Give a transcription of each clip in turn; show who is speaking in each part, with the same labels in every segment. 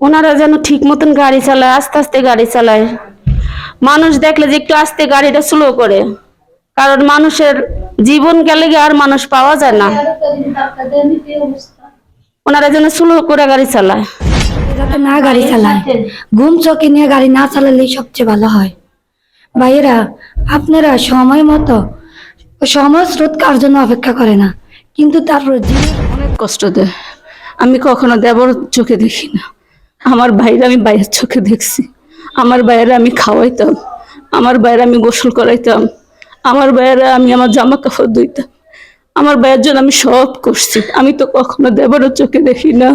Speaker 1: ওনারা যেন ঠিক মতন গাড়ি চালায় আস্তে আস্তে গাড়ি চালায়। মানুষ দেখলে যে একটু আস্তে গাড়িটা স্লো করে। কারণ মানুষের জীবন গেলে আর মানুষ পাওয়া যায় না। ওনারা যেন স্লো করে গাড়ি চালায়।
Speaker 2: যাতে না গাড়ি চালায়। ঘুম চোখে নিয়ে গাড়ি না চালালেই সবচেয়ে ভালো হয়। ভাইয়েরা আপনারা সময় মতো সময় স্রোত কার জন্য অপেক্ষা করে না? কিন্তু তারপর জীবন
Speaker 1: অনেক কষ্ট দেয়। আমি কখনো দেবর চোখে দেখি না। আমার বাইরে আমি বাইরের চোখে দেখছি। আমার বাইরে আমি খাওয়াইতাম। আমার বাইরে আমি গোসল করাইতাম। আমার বাইরে আমি আমার জামা কাপড় ধুইতাম। আমার ভাইয়ের জন্য আমি সব করছি। আমি তো কখনো দেবরের চোখে দেখি না।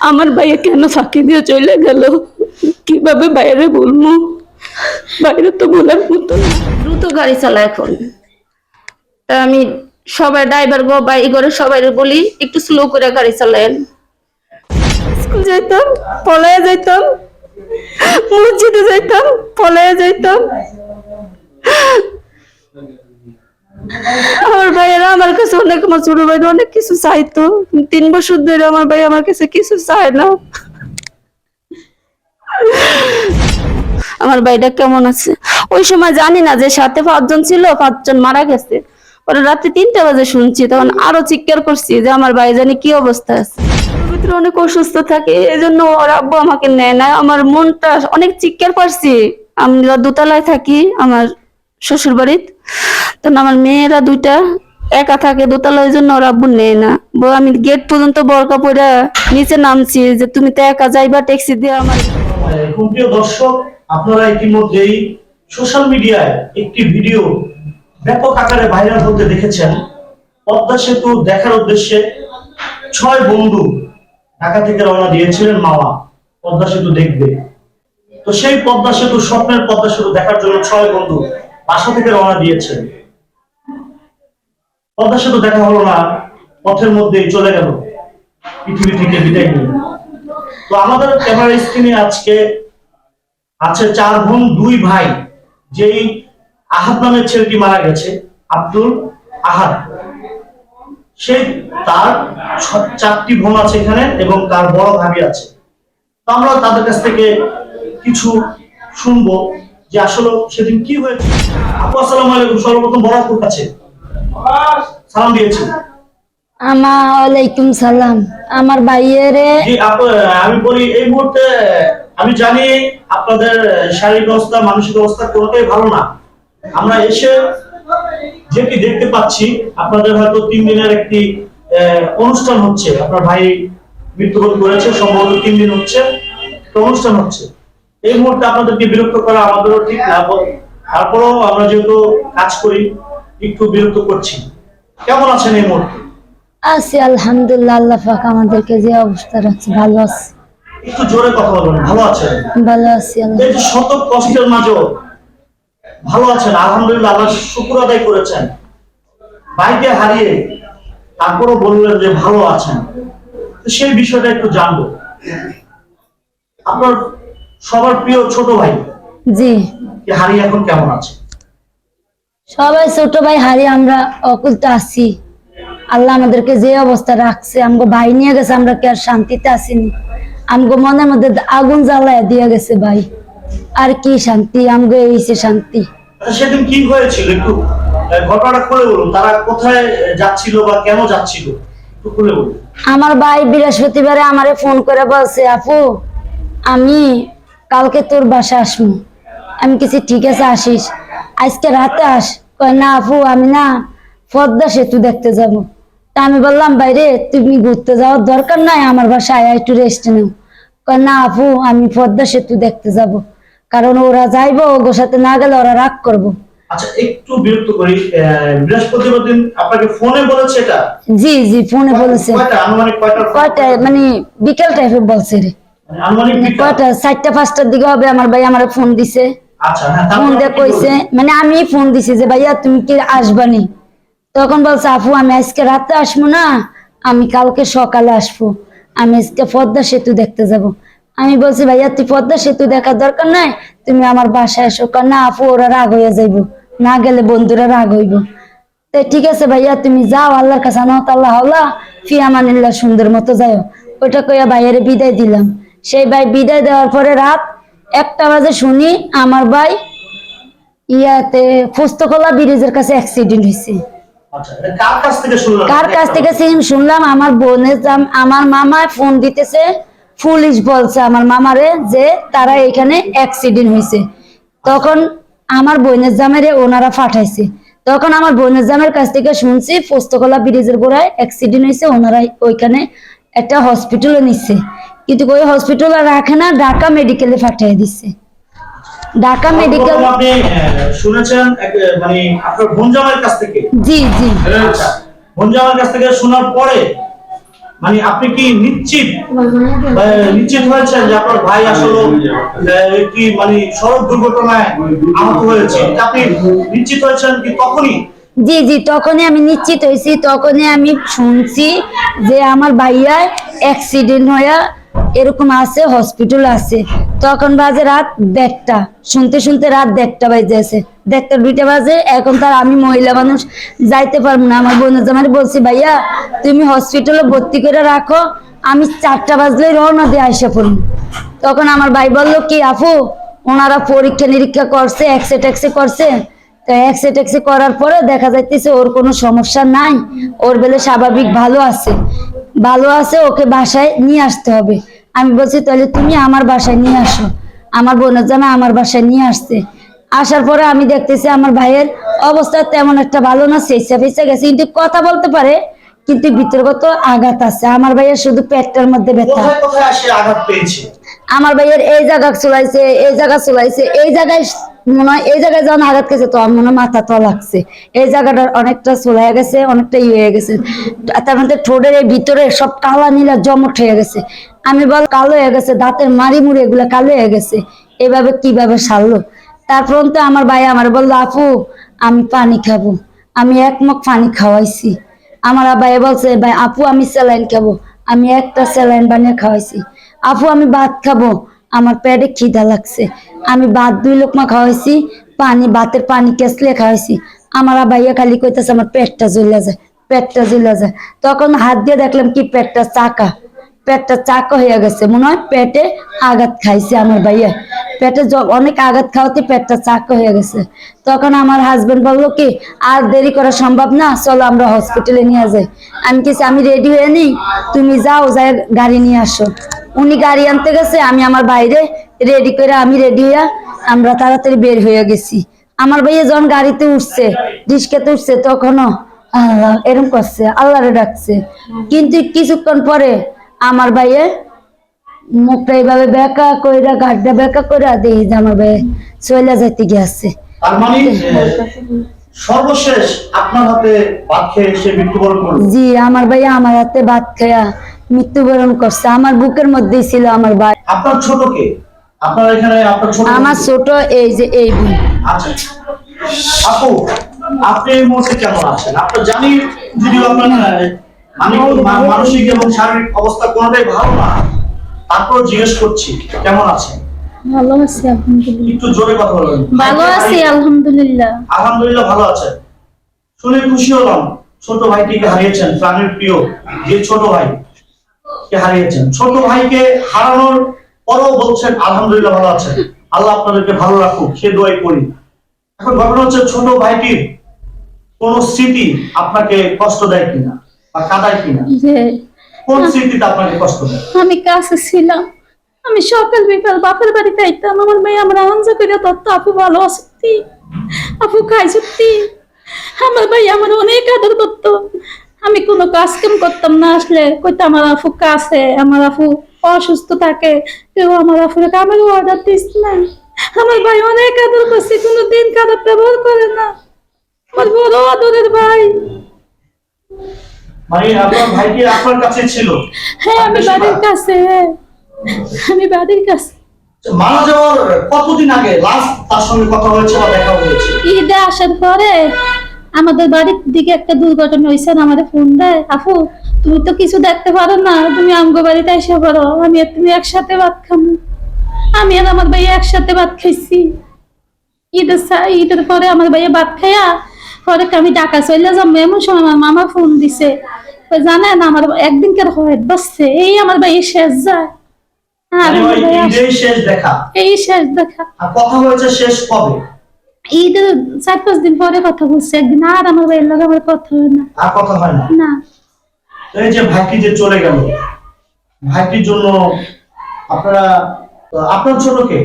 Speaker 1: আমার ভাইয়া কেন ফাঁকি দিয়ে চলে গেল? কীভাবে বাইরে বলব? বাইরে তো বলার মতো দ্রুত গাড়ি চালায় এখন তা আমি সবাই ড্রাইভার গো বা করে সবাই বলি, একটু স্লো করে গাড়ি চালায়েন। স্কুল যাইতাম পলায়ে যাইতাম, মসজিদে যাইতাম পলায়ে যাইতাম। আমার ভাইয়েরা আমার কাছে অনেক আমার ছোট ভাইরা অনেক কিছু চাইতো। তিন বছর ধরে আমার ভাই আমার কাছে কিছু চায় না। আমার ভাইটা কেমন আছে? ওই সময় জানি না যে সাথে পাঁচজন ছিল, পাঁচজন মারা গেছে। পরে রাত্রি তিনটা বাজে শুনছি, তখন আরও চিৎকার করছি যে আমার ভাই জানি কি অবস্থা আছে। ভিতরে অনেক অসুস্থ থাকে এই জন্য ওর আব্বু আমাকে নেয় না। আমার মনটা অনেক চিৎকার পারছি। আমরা দোতলায় থাকি, আমার শ্বশুর বাড়িতে তখন আমার মেয়েরা দুইটা একা থাকে দোতলায় ওই জন্য ওর আব্বু নেয় না। বউ, আমি গেট পর্যন্ত বরকা পরে নিচে নামছি যে, তুমি তো একা যাইবা, ট্যাক্সি দিয়ে আমার
Speaker 3: প্রিয় দর্শক, আপনারা ইতিমধ্যেই সোশ্যাল মিডিয়ায় একটি ভিডিও ব্যাপক আকারে ভাইরাল হতে দেখেছেন। পদ্মা সেতু দেখার উদ্দেশ্যে ছয় বন্ধু ঢাকা থেকে রওনা দিয়েছিলেন মামা, পদ্মা সেতু দেখবে। তো সেই পদ্মা সেতু, স্বপ্নের পদ্মা সেতু দেখার জন্য ছয় বন্ধু বাসা থেকে রওনা দিয়েছেন। পদ্মা সেতু দেখা হলো না, পথের মধ্যেই চলে গেল, পৃথিবী থেকে বিদায় নিয়ে। তো আমাদের ক্যামেরা স্ক্রিনে আজকে আছে চার বোন, দুই ভাই, যেই আহাদ নামের ছেলেটি মারা গেছে, আব্দুল আহাদ সেই তার চারটি বোন আছে এখানে এবং তার বড় ভাবি আছে। তো আমরা তাদের কাছ থেকে কিছু শুনব যে আসলে সেদিন কি হয়েছে। আপু আসসালামু আলাইকুম সর্বপ্রথম বড় আপুর কাছে। সালাম দিয়েছি।
Speaker 2: আমার ওয়ালাইকুম সালাম। আমার ভাইয়েরে
Speaker 3: জি আপু আমি বলি এই মুহূর্তে আমি জানি আপনাদের শারীরিক অবস্থা মানসিক অবস্থা কোনোটাই ভালো না। আমরা এসে যেটি দেখতে পাচ্ছি আপনাদের হয়তো তিন দিনের একটি অনুষ্ঠান হচ্ছে। আপনার ভাই মৃত্যুবরণ করেছে সম্ভবত তিন দিন হচ্ছে। অনুষ্ঠান হচ্ছে। এই মুহূর্তে আপনাদেরকে বিরক্ত করা আমাদেরও ঠিক না তারপরেও আমরা যেহেতু কাজ করি একটু বিরক্ত করছি। কেমন আছেন এই মুহূর্তে?
Speaker 2: আছি আলহামদুলিল্লাহ আল্লাহ পাক আমাদেরকে যে অবস্থা রাখছে ভালো আছি।
Speaker 3: একটু জোরে কথা বলবেন ভালো আছেন?
Speaker 2: ভালো আছি আল্লাহ
Speaker 3: শত কষ্টের মাঝেও ভালো আছেন আলহামদুলিল্লাহ আল্লাহ শুকুর আদায় করেছেন। ভাইকে হারিয়ে তারপরও বললেন যে ভালো আছেন। সেই বিষয়টা একটু জানব। আপনার সবার প্রিয় ছোট ভাই?
Speaker 2: জি।
Speaker 3: কি হারিয়ে এখন কেমন আছে?
Speaker 2: সবাই ছোট ভাই হারিয়ে আমরা অকুলতে আছি। আল্লাহ আমাদেরকে যে অবস্থা রাখছে আমগো ভাই নিয়ে গেছে আমরা কি আর শান্তিতে আসিনি আমগো মনের মধ্যে আগুন জ্বালায় দিয়ে গেছে ভাই। আর কি শান্তি? আমগো এইছে শান্তি।
Speaker 3: সেদিন কি হয়েছিল একটু ঘটনাটা খুলে বলুন। তারা কোথায় যাচ্ছিল বা কেন যাচ্ছিল? একটু খুলে বলুন।
Speaker 2: আমার ভাই বৃহস্পতিবারে আমারে ফোন করে বলছে আপু আমি কালকে তোর বাসা আসব। আমি কিছু ঠিক আছে আসিস। আজকে রাতে আস। কয় না আপু আমি না পদ্মা সেতু দেখতে যাব। তা আমি বললাম বাইরে তুমি ঘুরতে যাওয়ার দরকার নাই আমার বাসায় একটু রেস্ট নেও। কয় না আপু আমি পদ্মা সেতু দেখতে যাব। কারণ ওরা যাইবো সাথে না গেলে ওরা রাগ করব।
Speaker 3: আচ্ছা একটু বিরক্ত করি বৃহস্পতিবার দিন আপনাকে ফোনে বলেছে এটা?
Speaker 2: জি জি ফোনে বলেছে।
Speaker 3: কয়টা? আনুমানিক কয়টা
Speaker 2: কয়টায় মানে বিকেল টাইপের বলছে রে।
Speaker 3: মানে আনুমানিক
Speaker 2: কয়টা? চারটা পাঁচটার দিকে হবে আমার ভাই আমার ফোন দিছে।
Speaker 3: আচ্ছা হ্যাঁ
Speaker 2: ফোন দিয়ে কইছে মানে আমি ফোন দিছি যে ভাইয়া তুমি কি আসবানি? তখন বলছে আপু আমি আজকে রাতে আসব না আমি কালকে সকালে আসব। আমি আজকে পদ্মা সেতু দেখতে যাব। আমি বলছি ভাইয়া তুই পদ্মা সেতু দেখার দরকার নাই? তুমি আমার বাসায় এসো না আপু ওরা রাগ হইয়া যাইব। না গেলে বন্ধুরা রাগ হইব। তো ঠিক আছে ভাইয়া তুমি যাও আল্লাহর কাছে আল্লাহ আল্লাহ ফি আমানিল্লাহ সুন্দর মতো যাও ওটা কইয়া ভাইয়ের বিদায় দিলাম। সেই ভাই বিদায় দেওয়ার পরে রাত একটা বাজে শুনি আমার ভাই ইয়াতে পুস্তকলা ব্রিজের কাছে অ্যাক্সিডেন্ট হয়েছে
Speaker 3: আচ্ছা কার কাছ থেকে
Speaker 2: শুনলাম? আমার বোনের আমার মামায় ফোন দিতেছে। পুলিশ বলছে আমার মামারে যে তারা এখানে অ্যাক্সিডেন্ট হয়েছে তখন আমার বোনের জামেরে ওনারা পাঠাইছে। তখন আমার বোনের জামের কাছ থেকে শুনছি পোস্তকলা ব্রিজের গোড়ায় অ্যাক্সিডেন্ট হয়েছে ওনারা ওইখানে একটা হসপিটালে নিচ্ছে কিন্তু ওই হসপিটালে রাখে না ঢাকা মেডিকেলে পাঠিয়ে দিচ্ছে ঢাকা মেডিকেল
Speaker 3: আপনি শুনেছেন মানে আপনার কাছ থেকে?
Speaker 2: জি জি।
Speaker 3: আচ্ছা। ভঞ্জামের কাছ থেকে শোনার পরে মানে আপনি কি নিশ্চিত? নিশ্চিত হয়েছেন যে আপনার ভাই আসলে কি মানে সড়ক দুর্ঘটনায় আহত হয়েছে? আপনি নিশ্চিত হয়েছেন কি তখনই?
Speaker 2: জি জি তখনই আমি নিশ্চিত হয়েছি তখনই আমি শুনছি যে আমার ভাইয়া অ্যাক্সিডেন্ট হয়ে এরকম আছে হসপিটাল আছে। তখন বাজে রাত দেড়টা। শুনতে শুনতে রাত দেড়টা বাজে দেড়টা দুইটা বাজে, এখন তার আমি মহিলা মানুষ যাইতে পারব না। আমার বোনের জামাই বলছি, ভাইয়া, তুমি হসপিটালে ভর্তি করে রাখো, আমি চারটা বাজলে রওনা দিয়ে আইসা পড়ব। তখন আমার ভাই বলল, কি আপু, ওনারা পরীক্ষা নিরীক্ষা করছে এক্সে টেক্সে করছে। তো এক্সে টেক্সে করার পরে দেখা যাইতেছে ওর কোনো সমস্যা নাই, ওর বেলে স্বাভাবিক ভালো আছে। ভালো আছে, ওকে বাসায় নিয়ে আসতে হবে। আমি বলছি, তাহলে তুমি আমার বাসায় নিয়ে আসো। আমার বোনের জামা আমার বাসায় নিয়ে আসছে। আসার পরে আমি দেখতেছি আমার ভাইয়ের অবস্থা তেমন একটা ভালো না ফেসা গেছে। কিন্তু কথা বলতে পারে কিন্তু ভিতরগত আঘাত আছে? আমার ভাইয়ের শুধু পেটটার মধ্যে ব্যথা। আমার ভাইয়ের এই জায়গা চলাইছে এই জায়গা চলাইছে এই জায়গায় মনে হয় এই জায়গায় যখন আঘাত গেছে তো আমার মনে হয় মাথা তো লাগছে। এই জায়গাটা অনেকটা চলাই গেছে অনেকটা ইয়ে হয়ে গেছে। তার মধ্যে ঠোঁটের এই ভিতরে সব কালা নীলা জমট হয়ে গেছে। আমি বল কালো হয়ে গেছে দাঁতের মারি মুড়ি এগুলো কালো হয়ে গেছে। এভাবে কীভাবে সারলো? তারপর তো আমার ভাই আমার বলল আপু আমি পানি খাব। আমি এক মগ পানি খাওয়াইছি। আমার ভাই বলছে, ভাই, আপু, আমি স্যালাইন খাব। আমি একটা স্যালাইন বানিয়ে খাওয়াইছি। আপু, আমি ভাত খাব। আমার পেটে খিদা লাগছে। আমি ভাত দুই লোকমা খাওয়াইছি, পানি, ভাতের পানি কেসলে খাওয়াইছি। আমার ভাইয়া খালি কইতেছে, আমার পেটটা জ্বলে যায়, পেটটা জ্বলে যায়। তখন হাত দিয়ে দেখলাম কি, পেটটা চাকা। পেটটা চাকা হয়ে গেছে। মনে হয় পেটে আঘাত খাইছে আমার ভাইয়া। পেটে অনেক আঘাত খাওয়াতে পেটটা চাকা হয়ে গেছে। তখন আমার হাজবেন্ড বলল কি, আর দেরি করা সম্ভব না, চলো আমরা হসপিটালে নিয়ে যাই। আমি কিছু আমি রেডি হয়ে নিই, তুমি যাও, যাই গাড়ি নিয়ে আসো। উনি গাড়ি আনতে গেছে, আমি আমার বাইরে রেডি করে আমি রেডি হইয়া আমরা তাড়াতাড়ি বের হয়ে গেছি। আমার ভাইয়া যখন গাড়িতে উঠছে রিস্কাতে উঠছে, তখনও আল্লাহ এরকম করছে, আল্লাহরে ডাকছে। কিন্তু কিছুক্ষণ পরে আমার ভাইয়ে মুখটা এইভাবে বেকা কইরা গাড্ডা বেকা কইরা দেখি যে আমার ভাই চলে যাইতে গিয়েছে।
Speaker 3: তার মানে সর্বশেষ আপনার হাতে ভাত খেয়ে সে মৃত্যুবরণ করল?
Speaker 2: জি আমার ভাইয়া আমার হাতে ভাত খায়া মৃত্যুবরণ করছে। আমার বুকের মধ্যেই ছিল আমার ভাই।
Speaker 3: আপনার ছোট কে? আপনার এখানে আপনার ছোট
Speaker 2: আমার ছোট এই যে এই বোন।
Speaker 3: আচ্ছা। আপু আপনি এই মুহূর্তে কেমন আছেন? আপনার জানি যদিও আপনার মানসিক এবং শারীরিক অবস্থা কোনোটাই ভালো না। তারপর জিজ্ঞেস করছি কেমন আছেন?
Speaker 4: ভালো আছি আলহামদুলিল্লাহ।
Speaker 3: একটু জোরে কথা বলবেন
Speaker 4: ভালো আছি আলহামদুলিল্লাহ।
Speaker 3: আলহামদুলিল্লাহ ভালো আছেন শুনে খুশি হলাম ছোট ভাইটিকে হারিয়েছেন প্রাণের প্রিয় যে ছোট ভাই কে হারিয়েছেন। ছোট ভাইকে হারানোর পরও বলছেন আলহামদুলিল্লাহ ভালো আছেন। আল্লাহ আপনাদেরকে ভালো রাখুক সে দোয়াই করি। এখন ঘটনা হচ্ছে ছোট ভাইটির কোন স্মৃতি আপনাকে কষ্ট দেয় কিনা বা কাদায় কিনা? কোন স্মৃতিতে আপনাকে কষ্ট দেয়?
Speaker 4: আমি কাছে ছিলাম। আমি সকাল বিকাল বাপের বাড়িতে আইতাম। আমার মেয়ে আমার আনন্দ করে তত্ত্ব, আপু ভালো আছি আপু খাই সত্যি আমার ভাই আমার অনেক আদর করতো। আমি কোনো কাজ কাম করতাম না আসলে। কইতো, আমার আপু কাছে, আমার আপু অসুস্থ থাকে। কেউ আমার আপুরে কামের অর্ডার দিস না। আমার ভাই অনেক আদর করছে। কোনো দিন খারাপ ব্যবহার করে না। আমার বড় আদরের ভাই।
Speaker 3: মানে আপনার ভাইটি আপনার কাছে ছিল।
Speaker 4: হ্যাঁ আমি বাড়ির কাছে হ্যাঁ। আমি বাড়ির কাছে।
Speaker 3: মারা যাওয়ার কতদিন আগে লাস্ট তার সঙ্গে কথা হয়েছে বা দেখা হয়েছে?
Speaker 4: ঈদে আসার পরে আমাদের বাড়ির দিকে একটা দুর্ঘটনা হয়েছে আমাদের ফোন দেয় আপু তুমি তো কিছু দেখতে পারো না তুমি আমগো বাড়িতে এসে পারো আমি আর তুমি একসাথে ভাত খাব আমি আর আমার ভাইয়া একসাথে ভাত খাইছি। ঈদের ঈদের পরে আমার ভাইয়া ভাত খাইয়া পরে আমি ঢাকা চলে যাব এমন সময় আমার মামা ফোন দিছে। জানেন আমার একদিনকার হয়? বসছে এই আমার ভাইয়া শেষ যায়। হ্যাঁ
Speaker 3: মানে শেষ দেখা।
Speaker 4: এই শেষ দেখা।
Speaker 3: আর কথা হয়েছে শেষ কবে?
Speaker 4: ঈদের চার পাঁচ দিন পরে কথা বলছে। একদিন আর আমার ভাইয়ের লগে আমার কথা হয় না।
Speaker 3: আর কথা হয় না?
Speaker 4: না।
Speaker 3: এই যে ভাইটি যে চলে গেল ভাইটির জন্য আপনারা আপনার ছোট কে?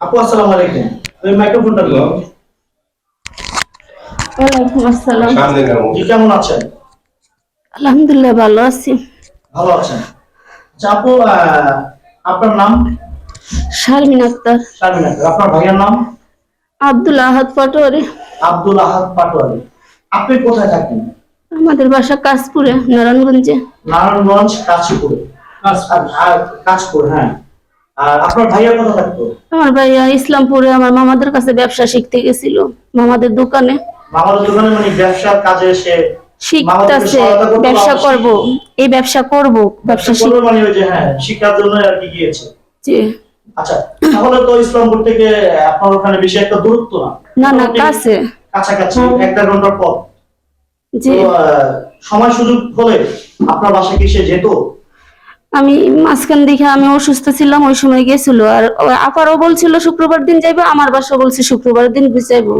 Speaker 3: আপু আসসালামু আলাইকুম। ওই মাইক্রোফোনটা দিও
Speaker 1: ওয়ালাইকুম আসসালাম।
Speaker 3: জি কেমন আছেন?
Speaker 1: আলহামদুলিল্লাহ ভালো আছি।
Speaker 3: ভালো আছেন। আচ্ছা আপু আহ, আপনার নাম?
Speaker 1: শারমিন আক্তার।
Speaker 3: শারমিন আক্তার। আপনার ভাইয়ের নাম?
Speaker 1: আব্দুল আহাদ পাটোয়ারি।
Speaker 3: আব্দুল আহাদ পাটোয়ারি। আপনি কোথায় থাকেন?
Speaker 1: আমাদের বাসা কাশপুরে নারায়ণগঞ্জে।
Speaker 3: নারায়ণগঞ্জ কাশপুরে। কাশপুর হ্যাঁ। আর আপনার ভাইয়া কোথায় থাকতো?
Speaker 1: আমার ভাইয়া ইসলামপুরে আমার মামাদের কাছে ব্যবসা শিখতে গেছিল মামাদের দোকানে।
Speaker 3: দোকানে মানে ব্যবসার কাজে এসে
Speaker 1: শিখতেছে ব্যবসা করব এই ব্যবসা করব ব্যবসা
Speaker 3: মানে ওই যে হ্যাঁ শিক্ষার জন্য আর কি গিয়েছে।
Speaker 1: জি।
Speaker 3: আচ্ছা তাহলে তো ইসলামপুর থেকে আপনার ওখানে বেশি একটা দূরত্ব না?
Speaker 1: না না কাছে।
Speaker 3: কাছাকাছি এক দেড় ঘণ্টার পর
Speaker 1: জি।
Speaker 3: আহ, সময় সুযোগ হলে আপনার বাসায় কি সে যেত?
Speaker 1: আমি মাঝখান দেখে আমি অসুস্থ ছিলাম ওই সময় গেছিল। আর আপারও বলছিল শুক্রবার দিন যাইবো। আমার বাসা বলছে শুক্রবার দিন যাইবো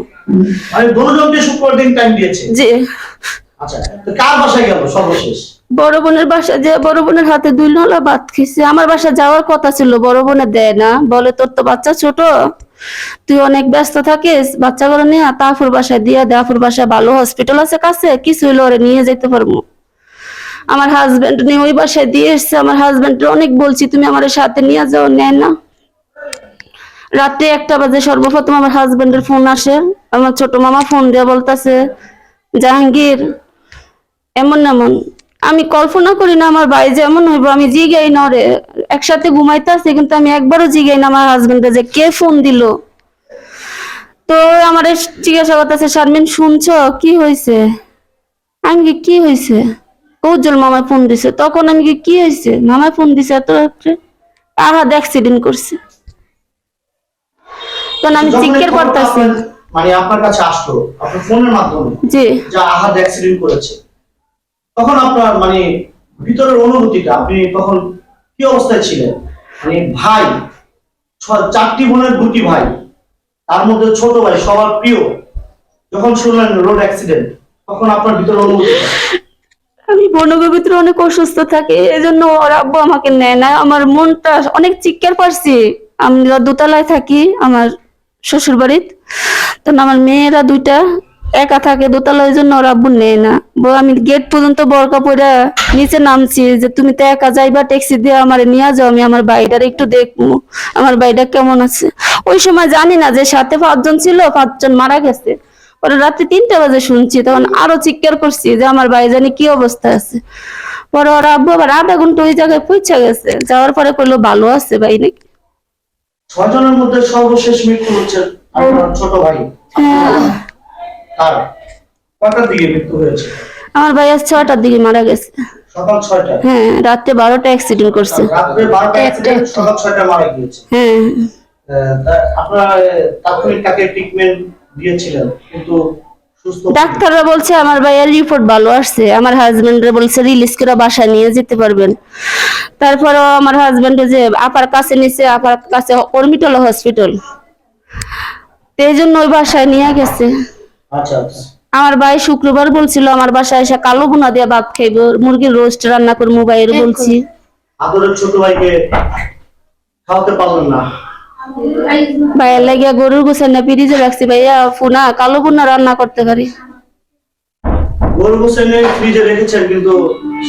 Speaker 3: মানে শুক্রবার দিন টাইম দিয়েছে?
Speaker 1: যে
Speaker 3: আচ্ছা তো কার বাসায় গেল সর্বশেষ?
Speaker 1: বড় বোনের বাসা যে বড় বোনের হাতে দুই নলা ভাত খেয়েছে। আমার বাসা যাওয়ার কথা ছিল বড় বোনে দেয় না। বলে তোর তো বাচ্চা ছোট তুই অনেক ব্যস্ত থাকিস বাচ্চাগুলো নিয়ে তাফুর বাসায় দিয়ে দাফুর বাসায় ভালো হসপিটাল আছে কাছে কিছু হইলে ওরে নিয়ে যেতে পারব। আমার হাজবেন্ড নিয়ে ওই বাসায় দিয়ে এসছে। আমার হাজবেন্ড অনেক বলছি, তুমি আমার সাথে নিয়ে যাও, নেয় না। রাত্রে একটা বাজে সর্বপ্রথম আমার হাজবেন্ডের ফোন আসে। আমার ছোট মামা ফোন দিয়ে বলতাছে, জাহাঙ্গীর, এমন এমন। আমি কল্পনা করি না আমার ভাই যেমন হইব, আমি জিগাই না রে একসাথে ঘুমাইতে আসি কিন্তু আমি একবারও জিগাই না আমার হাজবেন্ডে যে কে ফোন দিল। তো আমার জিজ্ঞাসা করতেছে, শারমিন, শুনছো? কি হয়েছে আমি কি হয়েছে কৌজল মামায় ফোন দিছে। তখন আমি কি, কি হয়েছে মামায় ফোন দিছে এত রাত্রে। আহাদ অ্যাক্সিডেন্ট করছে। তখন আমি
Speaker 3: খবরটা
Speaker 1: করতেছি।
Speaker 3: মানে আপনার কাছে আসলো আপনার ফোনের মাধ্যমে।
Speaker 1: জি।
Speaker 3: যা আহাদ অ্যাক্সিডেন্ট করেছে। তখন আপনার মানে ভিতরের অনুভূতিটা আপনি তখন কি অবস্থায় ছিলেন? মানে ভাই চারটি বোনের দুটি ভাই তার মধ্যে ছোট ভাই সবার প্রিয়। যখন শুনলেন রোড অ্যাক্সিডেন্ট তখন আপনার ভিতরে অনুভূতি
Speaker 1: আমি বনগের অনেক অসুস্থ থাকি, এজন্য ওর আব্বু আমাকে নেয় না। আমার মনটা অনেক চিৎকার পারছি। আমরা দোতলায় থাকি, আমার শ্বশুর বাড়িতে তো আমার মেয়েরা দুইটা একা থাকে দোতলা ওই জন্য ওর আব্বু নেয় না। বউ, আমি গেট পর্যন্ত বরকা পরে নিচে নামছি যে, তুমি তো একা যাইবা, ট্যাক্সি দিয়ে আমার নিয়ে যাও, আমি আমার বাইটার একটু দেখব। আমার বাইটা কেমন আছে? ওই সময় জানি না যে, সাথে পাঁচজন ছিল, পাঁচজন মারা গেছে। পরে রাত্রি তিনটা বাজে শুনছি তখন আরও চিৎকার করছি যে আমার ভাই জানি কি অবস্থা আছে। পরে ওরা আব্বু আবার আধা ঘণ্টা ওই জায়গায় পৌঁছে গেছে যাওয়ার পরে কইলো ভালো আছে ভাই নাকি?
Speaker 3: ছয়জনের মধ্যে সর্বশেষ মৃত্যু হচ্ছে আপনার ছোট ভাই। তার কটার দিকে মৃত্যু হয়েছে?
Speaker 1: আমার ভাই আজ ছয়টার দিকে মারা গেছে।
Speaker 3: সকাল ছয়টা
Speaker 1: হ্যাঁ বারোটা অ্যাক্সিডেন্ট করছে।
Speaker 3: রাত্রে বারোটা অ্যাক্সিডেন্ট সকাল ছয়টা মারা গিয়েছে।
Speaker 1: হ্যাঁ।
Speaker 3: আপনারা তাৎক্ষণিক তাকে ট্রিটমেন্ট দিয়েছিলেন কিন্তু সুস্থ
Speaker 1: ডাক্তাররা বলছে আমার ভাইয়ের রিপোর্ট ভালো আসছে। আমার হাজবেন্ডরা বলছে রিলিজ করে বাসায় নিয়ে যেতে পারবেন। তারপরেও আমার হাজবেন্ড যে আপার কাছে নিছে আপার কাছে অরমিটল হসপিটাল এই জন্য ওই বাসায় নিয়ে গেছে।
Speaker 3: আচ্ছা আচ্ছা।
Speaker 1: আমার ভাই শুক্রবার বলছিল আমার বাসায় এসে কালো গুনা দিয়ে ভাত খাইব মুরগির রোস্ট রান্না করব ভাইয়ের বলছি।
Speaker 3: ছোট ভাইকে খাওয়াতে পারলেন না।
Speaker 1: ভাইয়ের লাগিয়া গরুর গোছাই না পিরিজে রাখছি ভাইয়া ফুনা কালো গুনা রান্না করতে পারি।
Speaker 3: গরু হোসেনে ফ্রিজে রেখেছেন কিন্তু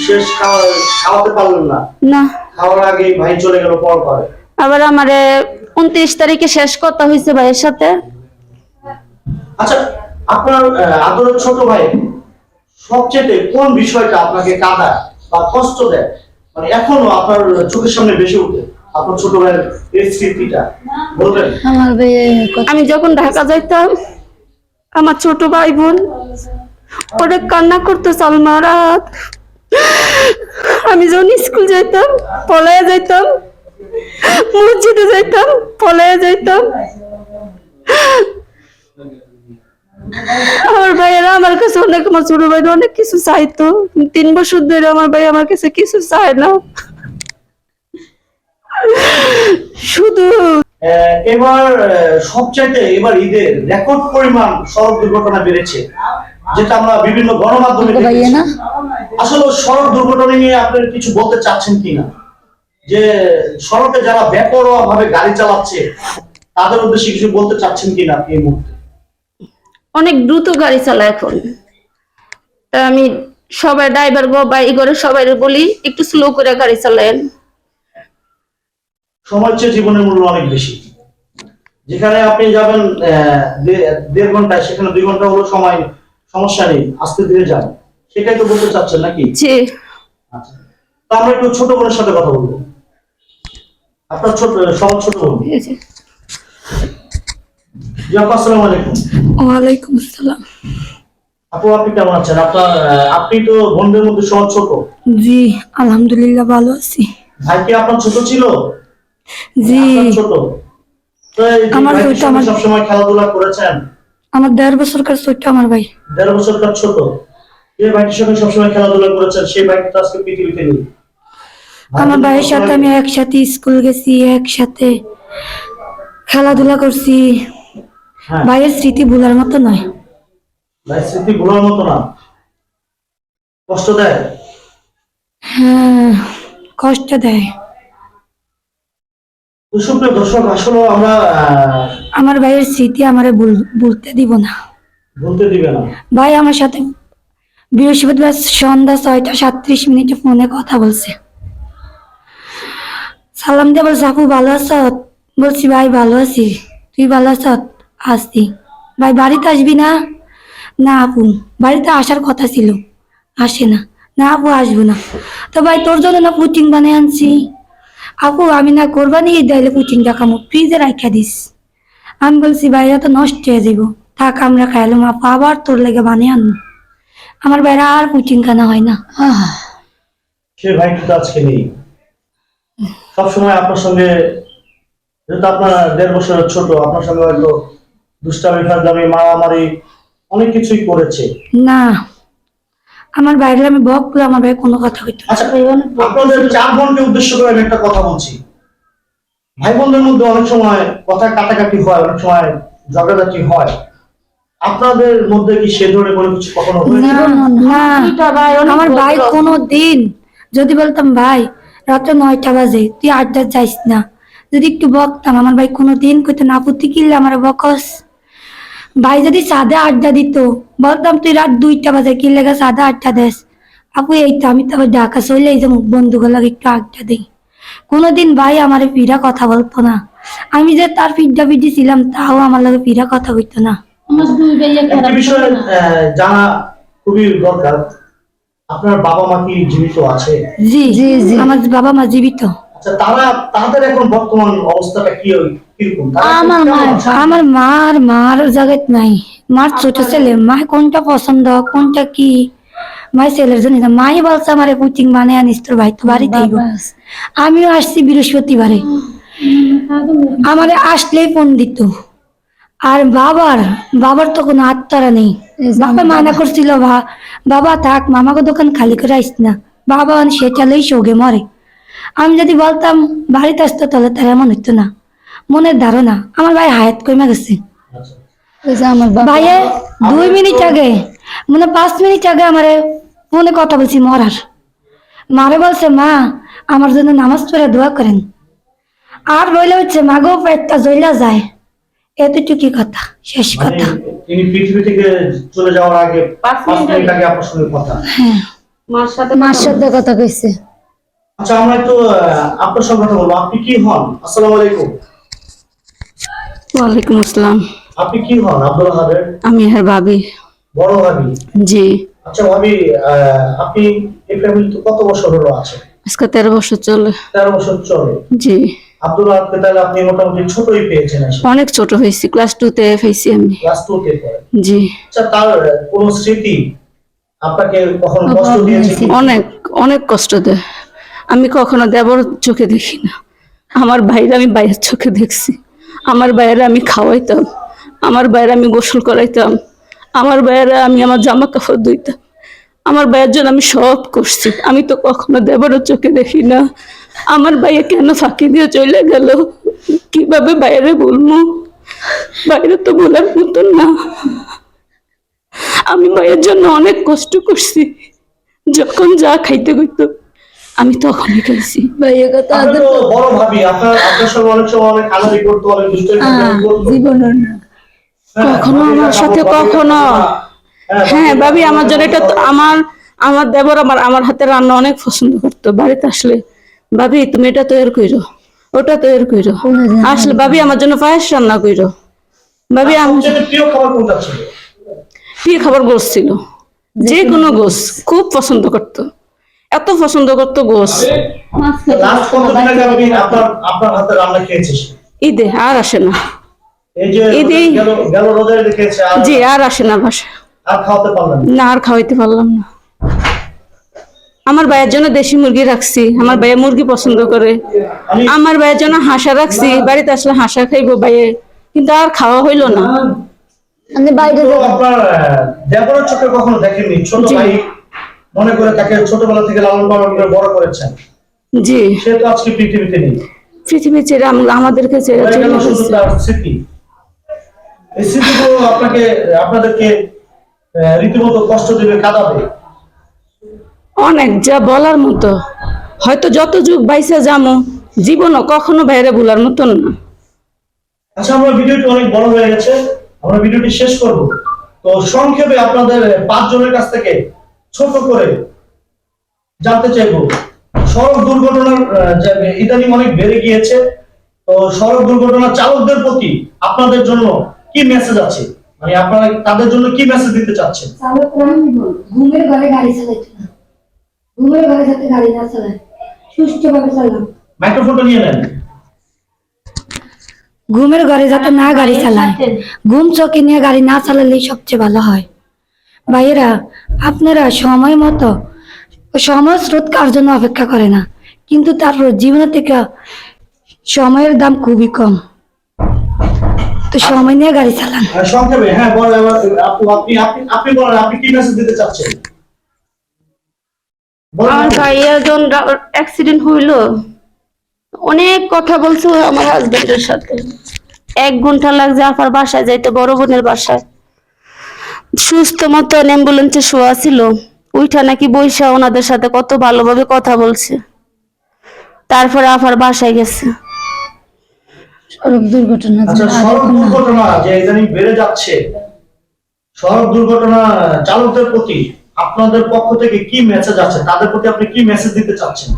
Speaker 3: শেষ খাওয়া খাওয়াতে পারলেন না।
Speaker 1: না।
Speaker 3: খাওয়ার আগে ভাই চলে গেল পর পরে।
Speaker 1: আবার আমারে উনত্রিশ তারিখে শেষ কথা হয়েছে ভাইয়ের সাথে।
Speaker 3: আচ্ছা আপনার আদরের ছোট ভাই সবচেয়ে কোন বিষয়টা আপনাকে কাঁদায় বা কষ্ট দেয়? মানে এখনও আপনার চোখের সামনে বেশি উঠে। আপনার ছোট ভাইয়ের এই স্মৃতিটা বলবেন?
Speaker 2: আমার ভাইয়ের
Speaker 1: আমি যখন ঢাকা যাইতাম আমার ছোট ভাই বোন অনেক কান্না করতো সালমা রাত। আমি যখন স্কুল যাইতাম পলায় যাইতাম মসজিদে যাইতাম পলায় যাইতাম।
Speaker 5: আমার ভাইয়েরা আমার কাছে অনেক আমার ছোট ভাইরা অনেক কিছু চাইতো। তিন বছর ধরে আমার ভাই আমার কাছে কিছু চায় না। শুধু
Speaker 3: এবার সবচাইতে এবার ঈদের রেকর্ড পরিমাণ সড়ক দুর্ঘটনা বেড়েছে যেটা আমরা বিভিন্ন গণমাধ্যমে দেখেছি।
Speaker 2: না?
Speaker 3: আসলে সড়ক দুর্ঘটনা নিয়ে আপনি কিছু বলতে চাচ্ছেন কিনা যে সড়কে যারা বেপরোয়া ভাবে গাড়ি চালাচ্ছে তাদের উদ্দেশ্যে কিছু বলতে চাচ্ছেন কিনা আপনি এই মুহূর্তে
Speaker 5: অনেক দ্রুত গাড়ি চালায় এখন তা আমি সবাই ড্রাইভার গো বা করে সবাই বলি একটু স্লো করে গাড়ি চালায়েন
Speaker 3: সময় চেয়ে জীবনের মূল্য অনেক বেশি। যেখানে আপনি যাবেন দেড় ঘন্টায় সেখানে দুই ঘণ্টা হলো সময় সমস্যা নেই আস্তে ধীরে যান। সেটাই তো বলতে চাচ্ছেন নাকি?
Speaker 5: জি।
Speaker 3: আচ্ছা। তো আমরা একটু ছোট বোনের সাথে কথা বলব। আপনার ছোট সবার ছোট বোন। আসসালামু আলাইকুম।
Speaker 5: ওয়ালাইকুম আসসালাম।
Speaker 3: আপু আপনি কেমন আছেন? আপনার আপনি তো বোনদের মধ্যে সবার ছোট।
Speaker 5: জি আলহামদুলিল্লাহ ভালো আছি।
Speaker 3: ভাই কি আপনার ছোট ছিল?
Speaker 5: জি।
Speaker 3: ছোট।
Speaker 5: আমার দুইটা আমার-
Speaker 3: সবসময় খেলাধুলা করেছেন?
Speaker 5: আমার দেড় বছর কার ছোট্ট আমার ভাই।
Speaker 3: দেড় বছরকার ছোট। যে ভাইটির সঙ্গে সবসময় খেলাধুলা করেছেন সেই ভাইটি আজকে পৃথিবীতে নেই।
Speaker 5: আমার ভাইয়ের সাথে আমি একসাথে স্কুল গেছি একসাথে খেলাধুলা করছি।
Speaker 3: হ্যাঁ।
Speaker 5: ভাইয়ের স্মৃতি ভুলার মতো নয়।
Speaker 3: ভাই স্মৃতি ভোলার মতো না। কষ্ট দেয়?
Speaker 5: হ্যাঁ কষ্ট দেয়।
Speaker 3: সুপ্রিয় দর্শক আসলে আমরা
Speaker 5: আমার ভাইয়ের স্মৃতি আমারে ভুলতে দিব না।
Speaker 3: বলতে দিবে না।
Speaker 5: ভাই আমার সাথে বৃহস্পতিবার সন্ধ্যা ছয়টা সাতত্রিশ মিনিটে ফোনে কথা বলছে। সালাম দিয়ে বলছে আপু ভালো আছ? বলছি ভাই ভালো আছি। তুই ভালো আছ? আসছি ভাই বাড়িতে আসবি না? না আপু বাড়িতে আসার কথা ছিল। আসে না। না আপু আসব না। তো ভাই তোর জন্য না পুটিং বানিয়ে আনছি? আপু আমি না কোরবানি দিলে পুটিংটা খামো ফ্রিজে রাখা দিস। আমি বলছি ভাইয়া তো নষ্ট হয়ে যাব থাক আমরা খাইলাম। আপু আবার তোর লেগে বানিয়ে আনব। আমার বাইরে আর পুটিং খানা হয় না।
Speaker 3: সে ভাইটি তো আজকে নেই। সবসময় আপনার সঙ্গে যেহেতু আপনার দেড় বছরের ছোট আপনার সঙ্গে হয়তো দুষ্টামি ফাজলামি মারামারি অনেক কিছুই করেছে।
Speaker 5: না। আমার বাইরে আমি বক করে আমার ভাই কোনো কথা হইতো না।
Speaker 3: আচ্ছা আপনাদের চার বোনকে উদ্দেশ্য করে আমি একটা কথা বলছি। ভাই বোনদের মধ্যে অনেক সময় কথা কাটাকাটি হয় অনেক সময় ঝগড়াঝাটি হয়। আপনাদের মধ্যে কি সে ধরনের কোনো কিছু কখনো হয়েছে?
Speaker 5: না আমার ভাই কোনো দিন যদি বলতাম ভাই রাত্রে নয়টা বাজে তুই আড্ডা যাইস না। যদি একটু বকতাম আমার ভাই কোনো দিন কইতো না আপত্তি কিনলে আমার বকস? ভাই যদি সাদা আড্ডা দিত বলতাম তুই রাত দুইটা বাজে কি লেগে সাদা আড্ডা দেস? আপু এই তো আমি তো আবার ঢাকা চলে এই যে বন্ধুগুলো একটু আড্ডা দিই। কোনোদিন ভাই আমার পিড়া কথা বলতো না। আমি যে তার পিড্ডা পিডি ছিলাম তাও আমার লাগে পিড়া কথা কইতো না।
Speaker 4: আমার দুই ভাইয়া
Speaker 3: একটি বিষয় জানা খুবই দরকার। আপনার বাবা মা কি জীবিত আছে?
Speaker 5: জি
Speaker 2: জি, জি।
Speaker 5: আমার বাবা মা জীবিত।
Speaker 3: আচ্ছা তারা তাদের এখন বর্তমান অবস্থাটা কি
Speaker 2: আমার মা-
Speaker 5: আমার মার মার জায়গাত নাই। মার ছোট ছেলে মা কোনটা পছন্দ কোনটা কি? মাই ছেলের জন্য। মাই বলছে আমার কোচিং মানে আনিস তোর ভাই তো বাড়িতে আইবো। আমিও আসছি বৃহস্পতিবারে। আমার আসলেই ফোন দিত আর বাবার বাবার তো কোনো আত্মারা নেই। বাবা মানা করছিল ভা- বাবা থাক মামাকে দোকান খালি করে আইস না। বাবা সে চালেই শোকে মরে। আমি যদি বলতাম বাড়িতে আসতো তাহলে তার এমন হইতো না। মনের ধারণা। আমার ভাই হায়াত কমে গেছে।
Speaker 3: আচ্ছা।
Speaker 2: এই যে আমার বাবা
Speaker 5: ভাইয়ে দুই মিনিট আগে মানে পাঁচ মিনিট আগে আমারে ফোনে কথা বলছি মরার। মারে বলছে মা আমার জন্য নামাজ পড়ে দোয়া করেন। আর বইলে হচ্ছে মাগো পেটটা জ্বলা যায়। এতটুকু কথা শেষ
Speaker 3: মানে
Speaker 5: কথা।
Speaker 3: তিনি পৃথিবী থেকে চলে যাওয়ার আগে পাঁচ মিনিট আগে। আপনার সঙ্গে কথা।
Speaker 5: হ্যাঁ।
Speaker 2: মার সাথে কথা কইছে।
Speaker 3: আচ্ছা আমরা একটু আপনার সঙ্গে কথা বলব। আপনি কি হন? আসসালামু আলাইকুম।
Speaker 5: ওয়ালাইকুম আসসালাম।
Speaker 3: আপনি কি হন? আব্দুল হাবের
Speaker 5: আমি আর ভাবি।
Speaker 3: বড় ভাবি?
Speaker 5: জি।
Speaker 3: আচ্ছা ভাবি আপনি এই ফ্যামিলিতে কত বছর হলো আছে
Speaker 5: আজকে তেরো বছর চলে।
Speaker 3: তেরো বছর চলে।
Speaker 5: জি।
Speaker 3: আব্দুল হাবকে তাহলে আপনি মোটামুটি ছোটই পেয়েছেন
Speaker 5: অনেক ছোট হয়েছি ক্লাস টু তে হয়েছি আমি।
Speaker 3: ক্লাস তে পড়ে।
Speaker 5: জি।
Speaker 3: আচ্ছা তার কোন স্মৃতি আপনাকে কখনো কষ্ট দিয়েছে
Speaker 5: অনেক অনেক কষ্ট দেয় আমি কখনো দেবর চোখে দেখি না। আমার বাইরে আমি বাইরের চোখে দেখছি। আমার বাইরে আমি খাওয়াইতাম, আমার বাইরে আমি গোসল করাইতাম,
Speaker 6: আমার ভাইয়েরা আমি আমার জামা কাপড় ধুইতাম। আমার ভাইয়ের জন্য আমি সব করছি। আমি তো কখনো দেবরের চোখে দেখি না। আমার ভাইয়া কেন ফাঁকি দিয়ে চলে গেল? কীভাবে বাইরে বলব? বাইরে তো বলার মতন না। আমি ভাইয়ের জন্য অনেক কষ্ট করছি। যখন যা খাইতে হইতো আমি তখনই খাইছি
Speaker 5: ভাইয়া কথা
Speaker 3: আপনি তো বড় ভাবি আপনার আপনার সঙ্গে অনেক সময় অনেক আলাদি করতো অনেক দুষ্টামি করতো।
Speaker 5: জীবনের না।
Speaker 3: হ্যাঁ,
Speaker 6: কখনো আমার সাথে কখনো।
Speaker 3: হ্যাঁ,
Speaker 6: হ্যাঁ ভাবি আমার জন্য এটা তো আমার আমার দেবর আমার আমার হাতে রান্না অনেক পছন্দ করতো। বাড়িতে আসলে ভাবি তুমি এটা তৈরি করো ওটা তৈরি করো আসলে ভাবি আমার জন্য পায়েস রান্না করো ভাবি
Speaker 3: আমার প্রিয় খাবার কোনটা ছিল?
Speaker 6: প্রিয় খাবার গোস ছিল। যে কোনো গোস খুব পছন্দ করতো। এত পছন্দ করতো গোস। ঈদে আর আসে না।
Speaker 3: আর
Speaker 6: জি আর আসে না
Speaker 3: পারলেন না।
Speaker 6: না আর খাওয়াইতে পারলাম না। আমার ভাইয়ের জন্য দেশি মুরগি রাখছি আমার ভাইয়া মুরগি পছন্দ করে। আমার ভাইয়ের জন্য হাঁসা রাখছি বাড়িতে আসলে হাঁসা খাইবো ভাইয়ে কিন্তু আর খাওয়া হইল না।
Speaker 5: আমি বাইরে
Speaker 3: কখনো দেখেননি? ছোট ভাই মনে করে তাকে ছোটবেলা থেকে লালন পালন করে বড় করেছেন।
Speaker 6: জি।
Speaker 3: সে তো আজকে পৃথিবীতে নেই।
Speaker 6: পৃথিবী ছেড়ে আম- আমাদেরকে ছেড়ে চলে গেছে
Speaker 3: স্মৃতি। এই স্মৃতিগুলো আপনাকে আপনাদেরকে রীতিমতো কষ্ট দেবে কাঁদাবে।
Speaker 6: অনেক যা বলার মতো। হয়তো যত যুগ বাইসে যামো জীবনও কখনো বাইরে ভুলার মতন না।
Speaker 3: আচ্ছা আমরা ভিডিওটি অনেক বড় হয়ে গেছে। আমরা ভিডিওটি শেষ করব। তো সংক্ষেপে আপনাদের পাঁচজনের কাছ থেকে ছোট করে জানতে চাইব। সড়ক দুর্ঘটনার ইদানিং অনেক বেড়ে গিয়েছে তো সড়ক দুর্ঘটনা চালকদের প্রতি আপনাদের জন্য কি মেসেজ আছে? মানে আপনারা তাদের জন্য কি মেসেজ দিতে চাচ্ছেন?
Speaker 5: চালক ঘুমের ঘরে গাড়ি চালাইতে না ঘুমের ঘরে যাতে গাড়ি না চালায়। সুস্থভাবে চালাম
Speaker 3: মাইক্রোফোনটা নিয়ে নেন।
Speaker 5: ঘুমের ঘরে যাতে না গাড়ি চালায়। ঘুম চোখে নিয়ে গাড়ি না চালালেই সবচেয়ে ভালো হয়। ভাইয়েরা আপনারা সময় মতো সময় স্রোত কার জন্য অপেক্ষা করে না? কিন্তু তারপর জীবনের থেকে সময়ের দাম খুবই কম। তো সময় নিয়ে গাড়ি চালান।
Speaker 3: সংক্ষেপে হ্যাঁ বলেন আপনি আপনি আপনি বলেন আপনি কি মেসেজ দিতে চাচ্ছেন?
Speaker 6: আমার যখন অ্যাক্সিডেন্ট হইল। অনেক কথা বলছে আমার হাজবেন্ডের সাথে। এক ঘণ্টা লাগছে আপার বাসায় যাইতে বড় বোনের বাসায়। সুস্থ মতন অ্যাম্বুলেন্সে শোয়া ছিল। উইঠা নাকি বৈশা ওনাদের সাথে কত ভালোভাবে কথা বলছে। তারপরে আবার বাসায় গেছে।
Speaker 5: সড়ক দুর্ঘটনা
Speaker 3: আচ্ছা সড়ক দুর্ঘটনা যে ইদানিং বেড়ে যাচ্ছে সড়ক দুর্ঘটনা চালকদের প্রতি আপনাদের পক্ষ থেকে কি মেসেজ আছে? তাদের প্রতি আপনি কি মেসেজ দিতে চাচ্ছেন?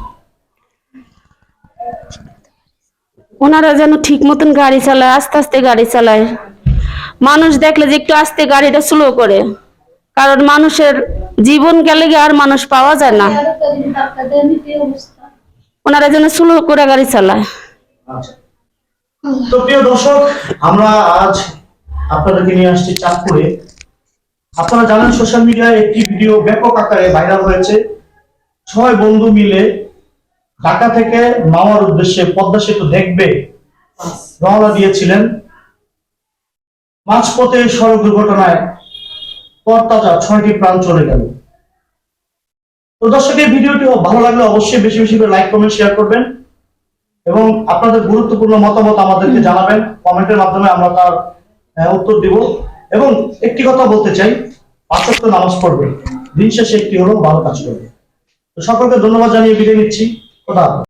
Speaker 6: ওনারা যেন ঠিক মতন গাড়ি চালায় আস্তে আস্তে গাড়ি চালায়। মানুষ দেখলে যে একটু আস্তে গাড়িটা স্লো করে। কারণ মানুষের জীবন গেলে আর মানুষ পাওয়া যায় না। ওনারা যেন স্লো করে গাড়ি চালায়।
Speaker 3: তো প্রিয় দর্শক, আমরা আজ আপনাদেরকে নিয়ে আসছি চাঁদপুরে। আপনারা জানেন সোশ্যাল মিডিয়ায় একটি ভিডিও ব্যাপক আকারে ভাইরাল হয়েছে। ছয় বন্ধু মিলে ঢাকা থেকে মামার উদ্দেশ্যে পদ্মা সেতু দেখবে রওনা দিয়েছিলেন। মাঝপথে সড়ক দুর্ঘটনায় তরতাজা ছয়টি প্রাণ চলে গেল। তো দর্শক এই ভিডিওটি ভালো লাগলে অবশ্যই বেশি বেশি করে লাইক কমেন্ট শেয়ার করবেন এবং আপনাদের গুরুত্বপূর্ণ মতামত আমাদেরকে জানাবেন। কমেন্টের মাধ্যমে আমরা তার উত্তর দিব। এবং একটি কথা বলতে চাই পাঁচক্ত নামাজ পড়বে। দিন শেষে একটি হলো ভালো কাজ করবে। তো সকলকে ধন্যবাদ জানিয়ে বিদায় নিচ্ছি। হাফেজ।